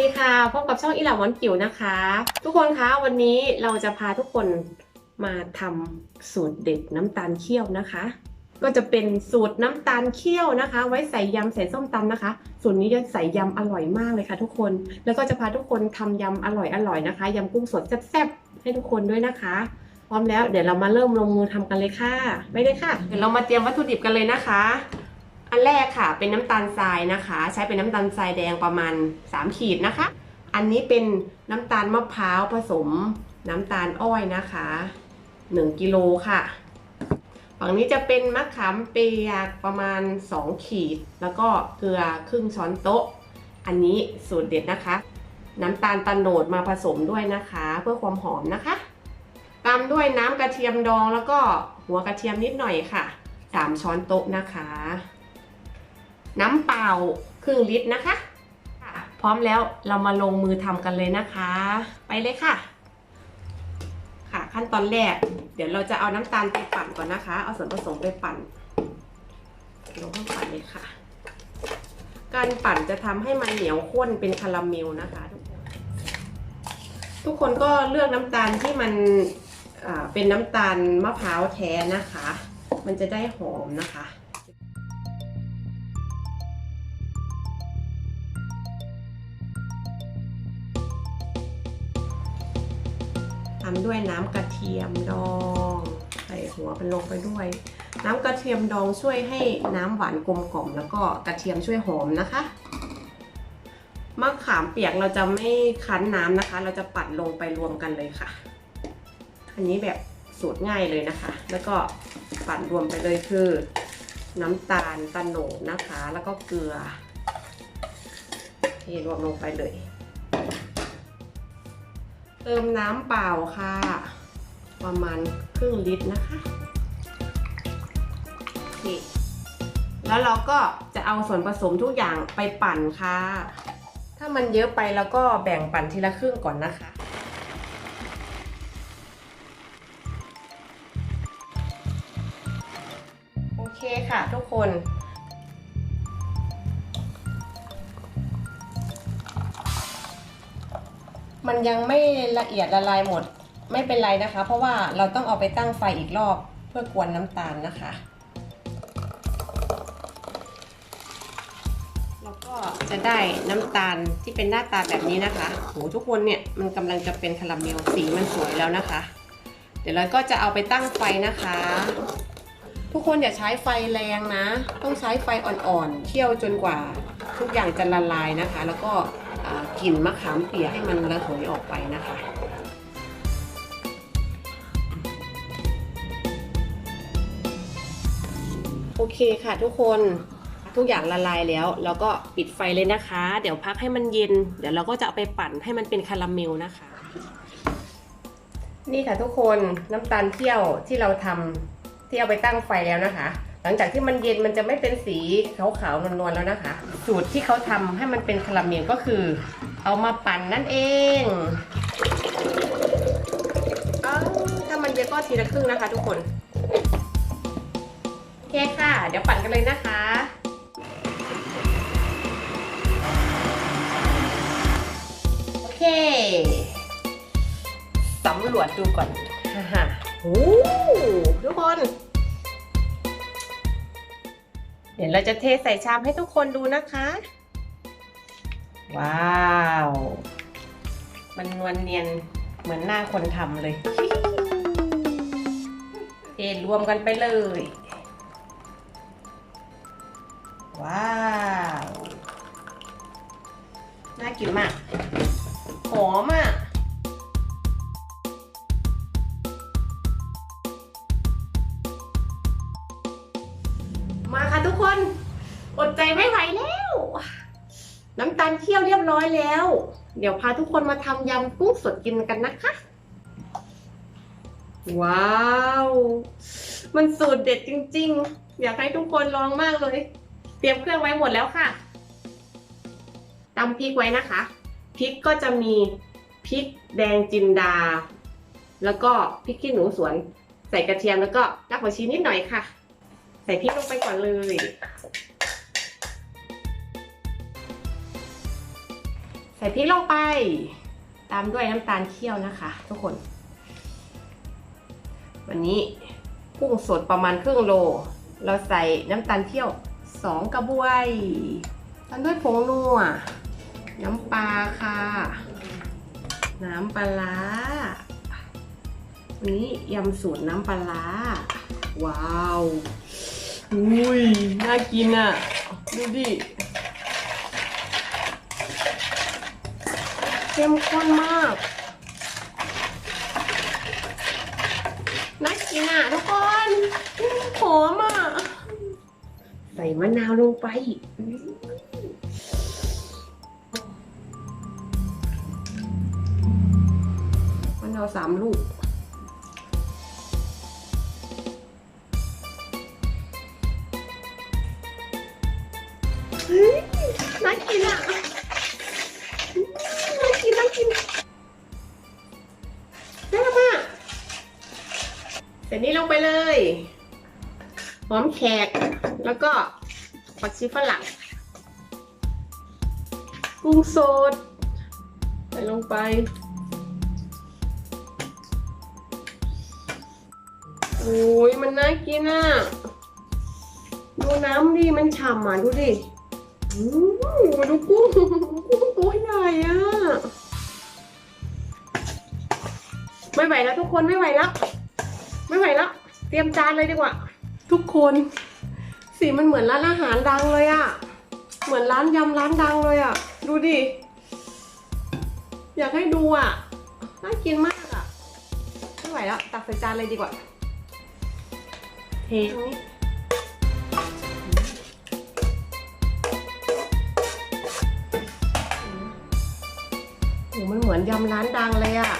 ดีค่ะ พบกับช่องอีหลาวอนกิ๋วนะคะ ทุกคนคะวันนี้เราจะพาทุกคนมาทำสูตรเด็ดน้ำตาลเคี่ยวนะคะ ก็จะเป็นสูตรน้ำตาลเคี่ยวนะคะ ไว้ใส่ยำใส่ส้มตำนะคะ สูตรนี้จะใส่ยำอร่อยมากเลยค่ะ ทุกคนแล้วก็จะพาทุกคนทำยำอร่อยอร่อยๆนะคะยำกุ้งสดแซ่บๆให้ทุกคนด้วยนะคะ พร้อมแล้วเดี๋ยวเรามาเริ่มลงมือทำกันเลยค่ะไปเลยค่ะ เดี๋ยวเรามาเตรียมวัตถุดิบกันเลยนะคะ อันแรกค่ะ เป็นน้ำตาลทรายนะคะ ใช้เป็นน้ำตาลทรายแดงประมาณ 3 ขีดนะคะ อันนี้เป็นน้ำตาลมะพร้าวผสมน้ำตาลอ้อยนะคะ 1กิโลค่ะฝั่งนี้จะเป็นมะขามเปียกประมาณ 2 ขีด แล้วก็เกลือครึ่งช้อนโต๊ะ อันนี้สูตรเด็ดนะคะ น้ำตาลตะโนดมาผสมด้วยนะคะ เพื่อความหอมนะคะ ตามด้วยน้ำกระเทียมดองแล้วก็หัวกระเทียมนิดหน่อยค่ะ 3 ช้อนโต๊ะนะคะ น้ำเปล่าครึ่งลิตรนะคะค่ะพร้อมแล้วเรามาลงมือทำกันเลยนะคะ ไปเลยค่ะ ค่ะขั้นตอนแรก เดี๋ยวเราจะเอาน้ำตาลไปปั่นก่อนนะคะ เอาส่วนผสมไปปั่นลงข้างปั่นเลยค่ะ การปั่นจะทำให้มันเหนียวข้นเป็นคาราเมลนะคะ ทุกคนทุกคนก็เลือกน้ำตาลที่มันอ่าเป็นน้ำตาลมะพร้าวแท้นะคะ มันจะได้หอมนะคะ ทำด้วยน้ำกระเทียมดองใส่หัวมันลงไปด้วย น้ำกระเทียมดองช่วยให้น้ำหวานกลมกล่อมแล้วก็กระเทียมช่วยหอมนะคะมะขามเปียกเราจะไม่คั้นน้ำนะคะ เราจะปั่นลงไปรวมกันเลยค่ะ อันนี้แบบสูตรง่ายเลยนะคะ แล้วก็ปั่นรวมไปเลยคือ น้ำตาลตะโนนะคะ แล้วก็เกลือเทรวมลงไปเลย เติมน้ำเปล่าค่ะ ประมาณครึ่งลิตรนะคะโอเคแล้วเราก็จะเอาส่วนผสมทุกอย่างไปปั่นค่ะ ถ้ามันเยอะไปแล้วก็แบ่งปั่นทีละครึ่งก่อนนะคะโอเคค่ะทุกคน มันยังไม่ละเอียดละลายหมดไม่เป็นไรนะคะ เพราะว่าเราต้องเอาไปตั้งไฟอีกรอบเพื่อกวนน้ำตาลนะคะ แล้วก็จะได้น้ำตาลที่เป็นหน้าตาแบบนี้นะคะโหทุกคนเนี่ยมันกำลังจะเป็นคาราเมลสีมันสวยแล้วนะคะ เดี๋ยวเราก็จะเอาไปตั้งไฟนะคะ ทุกคนอย่าใช้ไฟแรงนะ ต้องใช้ไฟอ่อนๆเคี่ยวจนกว่าทุกอย่างจะละลายนะคะ แล้วก็ กลิ่นมะขามเปียกให้มันระเหยออกไปนะคะโอเคค่ะทุกคนทุกอย่างละลายแล้วเราก็ปิดไฟเลยนะคะ เดี๋ยวพักให้มันเย็น เดี๋ยวเราก็จะเอาไปปั่นให้มันเป็นคาราเมลนะคะ นี่ค่ะทุกคนน้ำตาลเคี่ยวที่เราทำที่เอาไปตั้งไฟแล้วนะคะ ลังจากที่มันเย็นมันจะไม่เป็นสีขาวๆนวลๆแล้วนะคะ สูตรที่เขาทำให้มันเป็นคาราเมลก็คือ เอามาปั่นนั่นเองเอาถ้ามันเยอะก็ทีละครึ่งนะคะ ทุกคนโอเคค่ะ เดี๋ยวปั่นกันเลยนะคะโอเคสำรวจดูก่อนฮ่าฮ่าโอ้ทุกคน เดี๋ยวเราจะเทใส่ชามให้ทุกคนดูนะคะ ว้าว มันนวลเนียนเหมือนหน้าคนทำเลย เทรวมกันไปเลย ว้าว น่ากินมาก หอมอะ ใจไม่ไหวแล้ว น้ำตาลเคี่ยวเรียบร้อยแล้ว เดี๋ยวพาทุกคนมาทำยำกุ้งสดกินกันนะคะ ว้าว มันสูตรเด็ดจริง ๆ อยากให้ทุกคนลองมากเลย เตรียมเครื่องไว้หมดแล้วค่ะตำพริกไว้นะคะ พริกก็จะมีพริกแดงจินดา แล้วก็พริกขี้หนูสวน ใส่กระเทียมแล้วก็รากผักชีนิดหน่อยค่ะ ใส่พริกลงไปก่อนเลย ส่ส่พริกลงไป ตามด้วยน้ำตาลเคี่ยวนะคะ ทุกคน วันนี้กุ้งสดประมาณครึ่งโล เราใส่น้ำตาลเคี่ยวสองกระบวยตามด้วยผงนัว น้ำปลาค่ะ น้ำปลาวันนี้ยำสูตรน้ำปลาร้าว้าว อุ้ย น่ากินอะ ดูดิ เข้มข้นมากน่ากินอะทุกคนหอมอะใส่มะนาวลงไปมะนาวสามลูกน่ากินอะ หอมแขก แล้วก็ผักชีฝรั่งกุ้งสดใส่ลงไปโอ้ยมันน่ากินอะ ดูน้ำดิมันฉ่ำอะ ดูดิอืมาดูกุ้งกุ้งตัวใหญ่อะไม่ไหวแล้วทุกคนไม่ไหวแล้ว ไม่ไหวแล้ว เตรียมจานเลยดีกว่า ทุกคนสีมันเหมือนร้านอาหารดังเลยอะเหมือนร้านยำร้านดังเลยอะดูดิ อยากให้ดูอะน่ากินมากอะไม่ไหวแล้วตักใส่จานเลยดีกว่าเทตรงนี้โอ้มันเหมือนยำร้านดังเลยอะ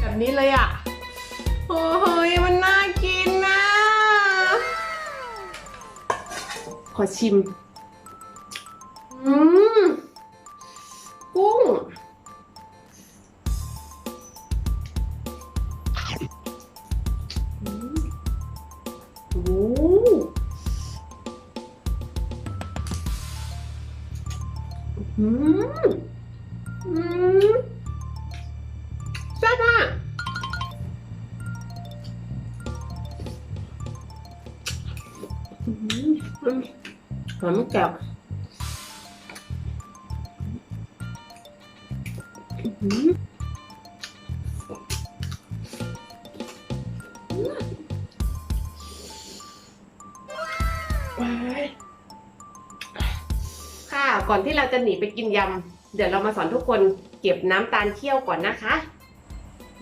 แบบนี้เลยอะ โอ้เฮ้ยมันน่ากินนะขอชิม อืม หอมแก้วอืมไปค่ะ ก่อนที่เราจะหนีไปกินยำ เดี๋ยวเรามาสอนทุกคนเก็บน้ำตาลเคี่ยวก่อนนะคะ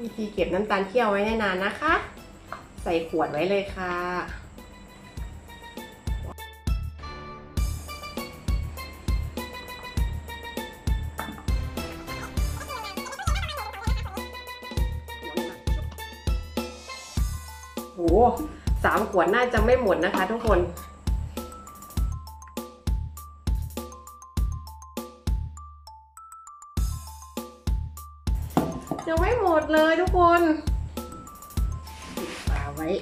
วิธีเก็บน้ำตาลเคี่ยวไว้ได้นานนะคะ ใส่ขวดไว้เลยค่ะ สามขวดน่าจะไม่หมดนะคะทุกคนยังไม่หมดเลยทุกคนปิดฝาไว้เ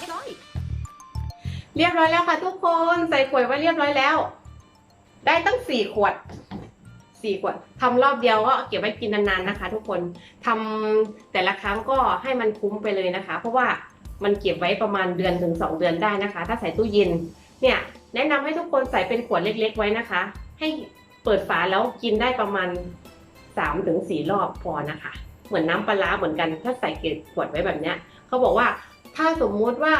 รียบร้อยเรียบร้อยแล้วค่ะทุกคน ใส่ขวดไว้เรียบร้อยแล้ว ได้ตั้งสี่ขวด สี่ขวดทำรอบเดียวก็เก็บไว้กินนานๆนะคะ ทุกคนทำแต่ละครั้งก็ให้มันคุ้มไปเลยนะคะ เพราะว่ามันเก็บไว้ประมาณเดือนถึงสองเดือนได้นะคะ ถ้าใส่ตู้เย็นเนี่ยแนะนำให้ทุกคนใส่เป็นขวดเล็ก ๆ ไว้นะคะ ให้เปิดฝาแล้วกินได้ประมาณสามถึงสี่รอบพอนะคะ เหมือนน้ำปลาร้าเหมือนกัน ถ้าใส่เกล็ดขวดไว้แบบเนี้ยเขาบอกว่าถ้าสมมุติว่า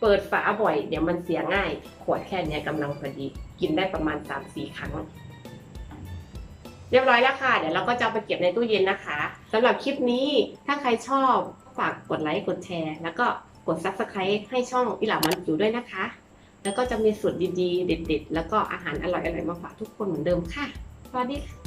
เปิดฝาบ่อย เดี๋ยวมันเสียง่าย ขวดแค่นี้กำลังพอดี กินได้ประมาณสามสี่ครั้ง เรียบร้อยแล้วค่ะ เดี๋ยวเราก็จะไปเก็บในตู้เย็นนะคะสำหรับคลิปนี้ถ้าใครชอบฝากกดไลค์กดแชร์ แล้วก็กด subscribe ให้ช่องอิหลามันจิ๋วด้วยนะคะ แล้วก็จะมีสูตรดีๆ เด็ด ๆ แล้วก็อาหารอร่อยๆมาฝากทุกคนเหมือนเดิมค่ะสวัสดีค่ะ